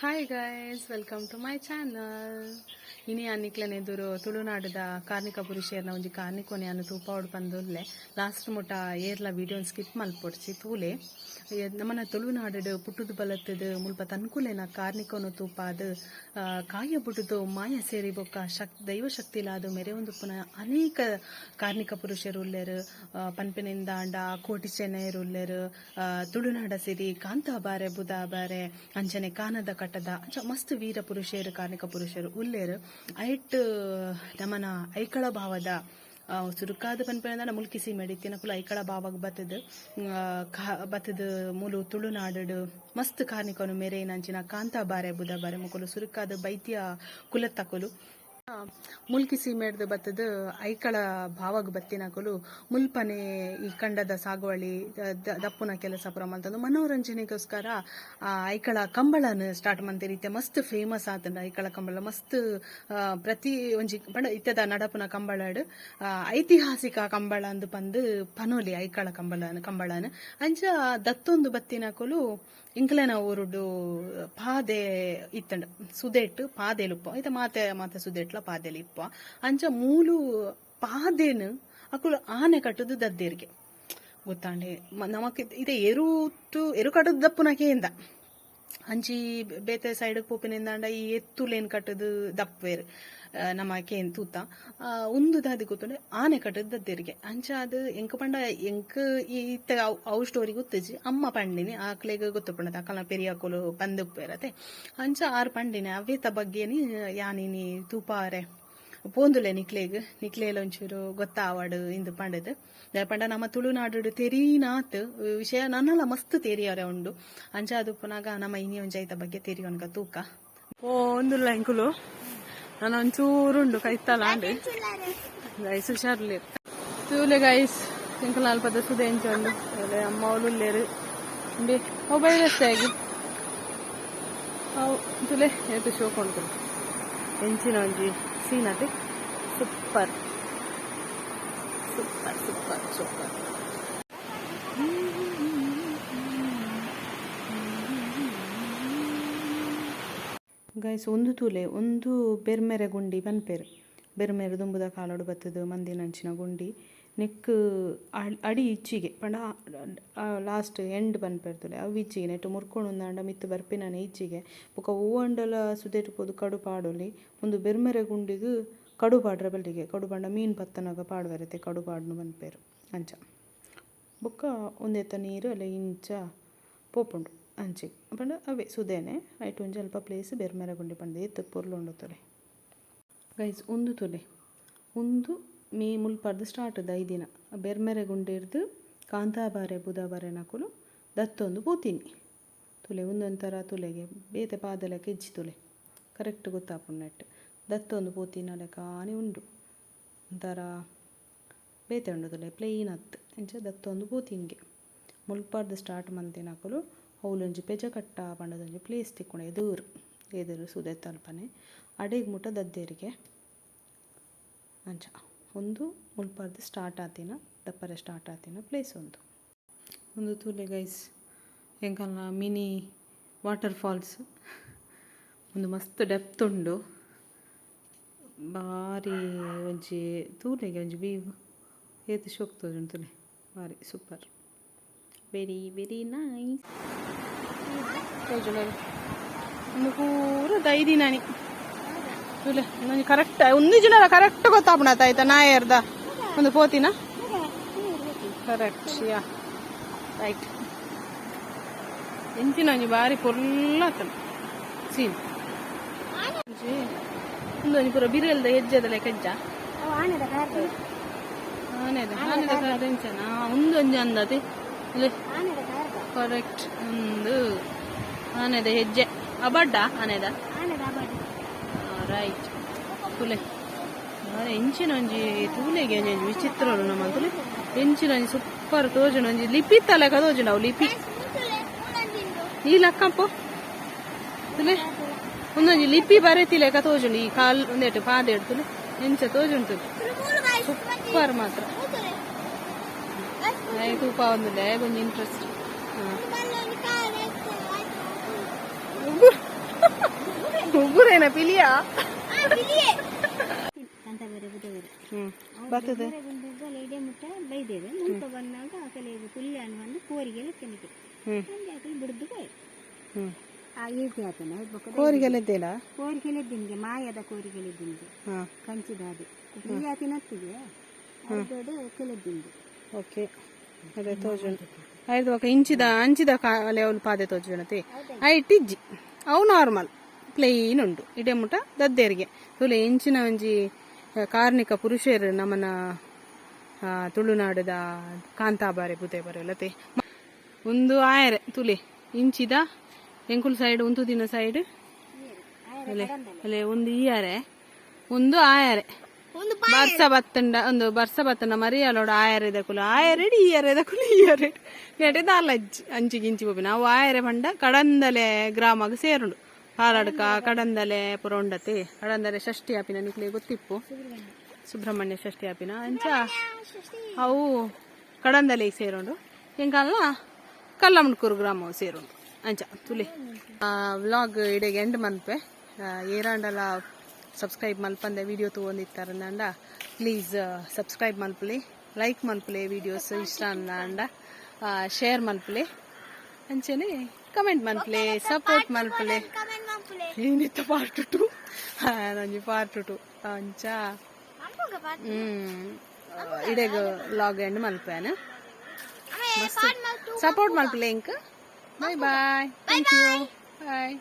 Hi guys, welcome to my channel. ಇನಿ ಅನ್ನಿಕ್ಲೆನೆ ಎದುರು ತುಳುನಾಡದ ಕಾರ್ನಿಕ ಪುರುಷರ್ನ ಒಂಜಿ ಕಾರ್ನಿಕೋನೆ ಅನ್ನು ತೂಪಾವಡ್ ಪಂದುಲ್ಲೆ ಲಾಸ್ಟ್ ಮುಟ ಏರ್ಲ ವಿಡಿಯೋನ್ ಸ್ಕಿಪ್ ಮಲ್ಪೊಡ್ಸಿ ತೂಲೆ. ನಮ್ಮನ ತುಳುನಾಡು ಪುಟ್ಟುದು ಬಲತ್ತದು ಮುಲ್ಪ ತನ್ಕುಲೆನ ಕಾರ್ನಿಕೋನು ತೂಪಾದು ಆ, ಕಾಯ ಬುಟ್ಟುದು ಮಾಯ ಸೇರಿ ಬೊಕ್ಕ ಶಕ್ ದೈವ ಶಕ್ತಿಲಾದು ಮೆರೆ ಒಂದು ಪುನಃ ಅನೇಕ ಕಾರ್ಮಿಕ ಪುರುಷರು ಉಲ್ಲೆರು ಪನ್ಪಿನಿಂದ ಅಂಡ ಕೋಟಿ ಚೆನ್ನೈರು ಉಲ್ಲೆರು ತುಳುನಾಡ ಸಿರಿ ಕಾಂತ ಬಾರೆ ಬುಧ ಬಾರೆ ಅಂಚನೆ ಕಾನದ ಕಟ್ಟದ ಮಸ್ತ್ ವೀರ ಪುರುಷರು ಕಾರ್ಮಿಕ ಪುರುಷರು ಉಲ್ಲೇರು. ಐಟ್, ನಮನ ಐಕಳ ಭಾವದ ಸುರುಕಾದ ಪನ್ಪೆನ ಮುಲ್ಕಿಸಿ ಮೆಡಿತಿನ ಕುಲ ಐಕಳ ಭಾವಗ್ ಬತ್ತದ ಬತ್ತದ ಮೂಲು ತುಳುನಾಡು ಮಸ್ತ್ ಕಾರ್ನಿಕನು ಮೇರೆ ನಂಚಿನ ಕಾಂತ ಬಾರೆ ಬುಧ ಬಾರೆ ಮುಕುಲು ಸುರುಕಾದ ಬೈತ್ಯ ಕುಲತ್ತಕುಲು ಆ, ಸೀಮೆಡ್ದು ಮೇಡ್ದು ಬತ್ತದ ಐಕಳ ಭಾವಗ್ ಬತ್ತಿನಕಲು ಮುಲ್ಪನೆ ಈ ಕಂಡದ ಸಾಗುವಳಿ ದಪ್ಪುನ ಕೆಲಸ ಪುರ ಮಲ್ತಂದು ಮನೋರಂಜನೆಗೋಸ್ಕರ ಐಕಳ ಕಂಬಳನ ಸ್ಟಾರ್ಟ್ ಮಂತಿರಿ ರೀತಿಯ ಮಸ್ತ್ ಫೇಮಸ್ ಆತಂಡ ಐಕಳ ಕಂಬಳ. ಮಸ್ತ್ ಪ್ರತಿ ಒಂಜಿ ಪಂಡ ಇತ್ತದ ನಡಪುನ ಕಂಬಳಡ್ ಐತಿಹಾಸಿಕ ಕಂಬಳ ಅಂದು ಪಂದು ಪನೋಲಿ ಐಕಳ ಕಂಬಳ ಕಂಬಳನ. ಅಂಚ ದತ್ತೊಂದು ಬತ್ತಿನಕಲು ಇಂಕ್ಲೆನ ಊರುಡು ಪಾದೆ ಇತ್ತಂಡ ಸುದೆಟ್ ಪಾದೆಲುಪ್ಪ ಐತ ಮಾತೆ ಮಾತೆ ಸುದೆಟ್ಲ ಪಾದೆಲಿಪ್ಪ. ಅಂಚ ಮೂಲು ಪಾದೇನು ಅಕುಲು ಆನೆ ಕಟ್ಟುದು ದದ್ದೇರಿಗೆ. ಗೊತ್ತಾಂಡೆ ನಮಕ್ ಇದೆ ಎರುಟು ಎರು ಕಟ್ಟುದು ದಪ್ಪುನಕೇಂದ ಅಂಚಿ ಬೇತೆ ಸೈಡ್ ಪೋಪಿನಿಂದಾಂಡ ಈ ಎತ್ತುಲೇನ್ ಕಟ್ಟದು ದಪ್ಪೇರ್ ನಮ್ಮ ಕೇನ್ ತೂತ. ಒಂದು ದಾದಿ ಗೊತ್ತುಂಡೆ ಆನೆ ಕಟ್ಟದ ದದ್ದೆರಿಗೆ. ಅಂಚ ಅದು ಎಂಕ ಪಂಡ, ಎಂಕ ಈ ಇತ್ತ ಅವ್- ಸ್ಟೋರಿ ಗೊತ್ತಿಜಿ ಅಮ್ಮ ಪಂಡಿನಿ, ಆಕ್ಲೆಗ್ ಗೊತ್ತು ಪಂಡದ ಪೆರಿಯ ಪೆರಿಯಾಕೊಲು ಬಂದುಪ್ಪೇರತೆ ಅಂಚ ಆರು ಪಂಡಿನಿ ಅವೇತ ಬಗ್ಗೆನಿ, ಯಾನಿನಿ ತೂಪಾರೆ. ನಿಕ್ಲೆಗ್, ನಿಕ್ಲೆಲ ಒಂಚೂರು ಗೊತ್ತಾವಡು ಇಂದು ಪಂಡದು ಪಂಡ ನಮ್ಮ ತುಳುನಾಡು ತೆರೀನಾತ್, ವಿಷಯ ನನ್ನಲ್ಲ ಮಸ್ತ್ ತೆರಿಯರೆ ಉಂಡು. ಅಂಚ ಅದು ಪುನಗ ನಮ್ಮ ಇನಿ ಬಗ್ಗೆ ಬಗ್ಗೆ ತೆರಿಯೋನ್ಗ ತೂಕ. ಓ ಒಂದುಲ್ಲ ಇಂಕುಲು ನಾನು ಒಂಚೂರುಂಡು ಕೈತಲ ಅಂಡು ಗೈಸ್ ಹುಷಾರ್ಲೇರು ತೂಲೆ ಗೈಸ್ ಇಂಕುಲು ಅಲ್ಪದ ಸುದೆ ಎಂಚೊಂಡು ಅಮ್ಮ ಅವಳುಲ್ಲೇರು ಇಂಡಿ ಮೊಬೈಲ್ ಎಷ್ಟಾಗಿ ಅವು, ತುಲೆ ಏತು ಶೋ ಕೊಂಡು ಎಂಚಿನ ಒಂಜಿ. ಸೀನತೆ super super super super guys ಒಂದು ತೂಲೆ, ಒಂದು ಬೆರ್ಮೆರೆ ಗುಂಡಿ ಪನ್ಪೆರು ಬೆರ್ಮೆರೆ ದುಂಬುದ ಕಾಲೋಡು ಬತ್ತದು ಮಂದಿನಂಚಿನ ಗುಂಡಿ. ನೆಕ್ ಅಡಿ ಇಚ್ಚಿಗೆ, ಪಂಡ ಲಾಸ್ಟ್ ಎಂಡ್ ಪನ್ಪೆರ್ತುಲೆ ಅವು ಇಚ್ಚಿಗೆ, ನೆಟ್ಟು ಮುರ್ಕೊಂಡು ಉಂದಾಂಡ ಮಿತ್ತು ಬರ್ಪಿನಾನೆ ಇಚ್ಚಿಗೆ. ಬೊಕ ಹೂವಂಡಲ ಸುದೇಟ್ ಪೋದು ಕಡು ಪಾಡೊಲಿ, ಒಂದು ಬೆರ್ಮೆರೆ ಗುಂಡಿಗ್ ಕಡು ಪಾಡ್ರ ಬಲ್ಲಿಗೆ ಕಡು ಪಂಡ ಮೀನ್ ಪತ್ತನಗ ಪಾಡುವರತೆ ಕಡು ಪಾಡ್ನು ಬಂದ್ಪೇರು ಅಂಚ. ಬೊಕ್ಕ ಒಂದೆತ್ತ ನೀರು ಅಲ್ಲ ಇಂಚ ಪೋಪುಂಡು, ಅಂಚಿ. ಪಂಡ ಅವೇ ಸುದೇನೆ, ಐಟ್ ಒಂಜಿ ಅಲ್ಪ ಪ್ಲೇಸ್ ಬೆರ್ಮೆರೆ ಗುಂಡಿ ಪಂಡ ಏತ್ ಪೊರ್ಲು ಉಂಡು ತೊಲೆ. ಗೈಸ್ ಒಂದು ತೊಲೆ. ಒಂದು ಮೇ ಮುಲ್ಪರ್ದು ಸ್ಟಾರ್ಟ್ ಐದಿನ ಬೆರ್ಮೆರೆ ಗುಂಡಿರ್ದು ಕಾಂತಾಬಾರೆ ಬುಧಬಾರೆ ನಕುಲು ದತ್ತೊಂದು ಪೂತೀನಿ. ತುಲೆ ಒಂದೊಂಥರ ತುಲೆಗೆ ಬೇತೆ ಪಾದಲ ಇಜ್ಜಿ ತುಲೆ. ಕರೆಕ್ಟ್ ಗೊತ್ತಾಪುಣ್ಣೆಟ್ ದತ್ತೊಂದು ಪೋತಿನ ಆನೆ ಉಂಡು. ಒಂಥರ ಬೇತೆ ಉಂಡು ತುಲೆ ಪ್ಲೇನ್ ಹತ್ತು ಇಂಚ ದತ್ತೊಂದು ಪೂತಿಂಗೆ ಮುಲ್ಪಾರ್ದು ಸ್ಟಾರ್ಟ್ ಮಂತಿನಕುಲು ಅವಲೊಂಜಿ ಪೆಜ ಕಟ್ಟ, ಪಂಡದೊಂಜಿ ಪ್ಲೇಸ್ ತಿಕ್ಕೊಂಡು ಎದುರು. ಎದುರು ಸುದೆ ತಲ್ಪನೆ ಅಡೆಗ್ ಮುಟ್ಟ ದದ್ದೇರಿಗೆ. ಅಂಚ. ಒಂದು ಮುಲ್ಪಾರ್ದು ಸ್ಟಾರ್ಟ್ ಆತಿನ, ದಪ್ಪರೆ ಸ್ಟಾರ್ಟ್ ಆತಿನ ಪ್ಲೇಸ್ ಒಂದು. ಒಂದು ತೂಲೆ ಗೈಸ್ ಎಂಕಲ್ನ ಮಿನಿ ವಾಟರ್ ಫಾಲ್ಸ್ ಒಂದು ಮಸ್ತ್ ಡೆಪ್ತ್ ಉಂಡು. ಬಾರಿ ಒಂಜಿ ತೂಲೆಗೆ ಒಂಜಿ ವೀವ್ ಏತು ಶೋಕ್ ತೋಜುಂಡು ತುಲೆ. ಬಾರಿ ಸೂಪರ್ ವೆರಿ ವೆರಿ ನೈಸ್ ತೋಜುಂಡು ಪೂರ ದೈದಿ ನಾನಿ ತುಲೆ ಒಂಜಿ ಕರೆಕ್ಟ್ ಒಂದು ಜನ ಕರೆಕ್ಟ್ ಗೊತ್ತಾಪುಣತ ಆಯ್ತಾ? ನಾಯರ್ದ ಒಂದು ಪೋತಿನ? ಕರೆಕ್ಟ್ ಯಾ. ರೈಟ್ ಎಂಚಿನ ಒಂಜಿ ಬಾರಿ ಪೊರ್ಲಾತನ ಸೀನ್. ಒಂಜಿ ಒಂದೊಂಜಿ ಪೂರ ಬಿರಿಯಲ್ದ ಹೆಜ್ಜೆದ ಲೆಕ್ಕ ಹೆಜ್ಜ ಆನೆದ ಆನೆದ ಕಾರ್ ಎಂಚನ? ಒಂದೊಂಜಿ ಅಂದತಿ. ಕರೆಕ್ಟ್ ಒಂದು ಆನೆದ ಹೆಜ್ಜೆ ಅಬಡ್ಡ ಆನೆದ? ರೈಟ್ ತುಲೆ. ಎಂಚಿನ ಒಂಜಿ ತೂಲೆಗೆ ಒಂಜಿ ವಿಚಿತ್ರ ನಮ್ಮ ತುಲೆ? ಎಂಚಿನ ಒಂಜಿ ಸೂಪರ್ ತೋಜುನ ಒಂಜಿ ಲಿಪಿ ತಲೆಕ ತೋಜುಂಡು ಅವು ಲಿಪಿ. ಈ ಲಕ್ಕಂಪು ತುಲೆ. ಒಂದೊಂಜಿ ಲಿಪಿ ಬರೆತಿಲೆಕ ತೋಜುಂಡು ಈ ಕಾಲ್ ಒಂದೆಟ್ಟು ಪಾದೆ ತುಲೆ. ಎಂಚ ತೋಜುಂಟು. ಸೂಪರ್ ಮಾತ್ರ. ತೂಪ ಒಂದು ಒಂಜಿ ಇಂಟ್ರೆಸ್ಟ್ ಹಾಂ. ಉಗುರೇನ ಪಿಲಿಯ? ಬರ್ತದೆ. ಮುಟ್ಟ ಬೈದೇವೆ. ಬಂದಾಗ ಕೋರಿಗೆಲ್ಲ ತಿನ್ನಿಕೆ ಹ್ಮ್. ಹಂಗೆ ಹಾಕಿ ಬಿಡ್ದು ಹ್ಮ್. ಆತನ ಕೋರಿಗೆಲ್ಲ ಇದ್ದೇಲ ಮಾಯದ ಕೋರಿಗೆಲಿದ್ದಿಂಗೆ ಹಾ. ಕಂಚಿದಾದಿ. ಕೆಲದ್ದಿಂಗೆ ಓಕೆ. ಅದೇ ತೋಜುಂಡು ಐದು ಇಂಚಿದ ಅಂಚಿದ ಲೆವೆಲ್ ಪಾದೆ ತೋಜುಣತೆ ಐಟ್ ಇಜ್ಜಿ ಅವು ನಾರ್ಮಲ್ ಪ್ಲೇನ್ ಉಂಡು ಇಡೇ ಮುಟ ದದ್ದೇರಿಗೆ. ತುಲೆ ಇಂಚಿನ ಒಂಜಿ ಕಾರ್ಣಿಕ ಕಾರ್ಮಿಕ ಪುರುಷರು ನಮ್ಮನ ತುಳುನಾಡದ ಕಾಂತಾಬಾರೆ ಬುದೆ ಬರಲತೆ ಒಂದು ಆಯರೆ ತುಲೆ. ಇಂಚಿದ ಎಂಕುಲ್ ಸೈಡ್ ಒಂದು ದಿನ ಸೈಡ್ ಅಲೆ ಅಲೆ ಒಂದು ಈಯರೆ ಒಂದು ಆಯರೆ. ಬರ್ಸ ಬತ್ತಂಡ ಒಂದು ಬರ್ಸ ಬತ್ತಂಡ ಮರಿಯಲೋಡ ಆಯರೆದ ಕುಲ. ಆಯರೆಡ್ ಈಯರೆದ ಕುಲ ಈಯರೆಡ್ ನೆಟೆ ದಾಲ ಅಜ್ಜಿ ಅಂಚಿ ಇಂಚಿ ಹೋಗಿ ನಾವು ಆಯರೆ ಪಂಡ ಕಡಂದಲೆ ಗ್ರಾಮಗ ಸೇರುಂಡು. ಪಾಲಡ್ಕ ಕಡಂದಲೆ, ಪುರೋಂಡತಿ. ಕಡಂದಲೆ ಷಷ್ಠಿ ಆಪಿನ ನಿಕ್ಲೆ ಗೊತ್ತಿಪ್ಪು. ಸುಬ್ರಹ್ಮಣ್ಯ ಷಷ್ಠಿ ಆಪಿನ ಅಂಚ ಅವು ಕಡಂದಲೆ ಸೇರೋಂಡು. ಎಂಕಲ್ನ ಕಲ್ಲಮಣ್ಕೂರು ಗ್ರಾಮ ಸೇರೋಂಡು. ಅಂಚ, ತುಲಿ. ವ್ಲಾಗ್ ಇಡೆಗೆ ಎಂಡ್ ಮನ್ಪೆ. ಏರಾಂಡಲ ಸಬ್ಸ್ಕ್ರೈಬ್ ಮಲ್ಪಂದೆ ವಿಡಿಯೋ ತಗೊಂಡಿತ್ತಾರಂದ ಪ್ಲೀಸ್ ಸಬ್ಸ್ಕ್ರೈಬ್ ಮಲ್ಪಲಿ ಲೈಕ್ ಮಲ್ಪಲಿ ವಿಡಿಯೋಸ್, ಇಷ್ಟ ಅಂದ ಶೇರ್ ಮಲ್ಪಲಿ ಅಂಚನೆ ಕಮೆಂಟ್ ಮಲ್ಪಲಿ ಸಪೋರ್ಟ್ ಮಲ್ಪಲೆ ಏನಿತ್ತು ಪಾರ್ಟ್ ಟು ನಂಜಿ ಪಾರ್ಟ್ ಟು ಅಂಚ ಹ್ಮ್ ಇಡೆಗ ಲಾಗ್ ಎಂಡ್ ಮಲ್ಪೇನ ಮಸ್ತ್ ಸಪೋರ್ಟ್ ಮಲ್ಪಲೆ ink bye bye thank you bye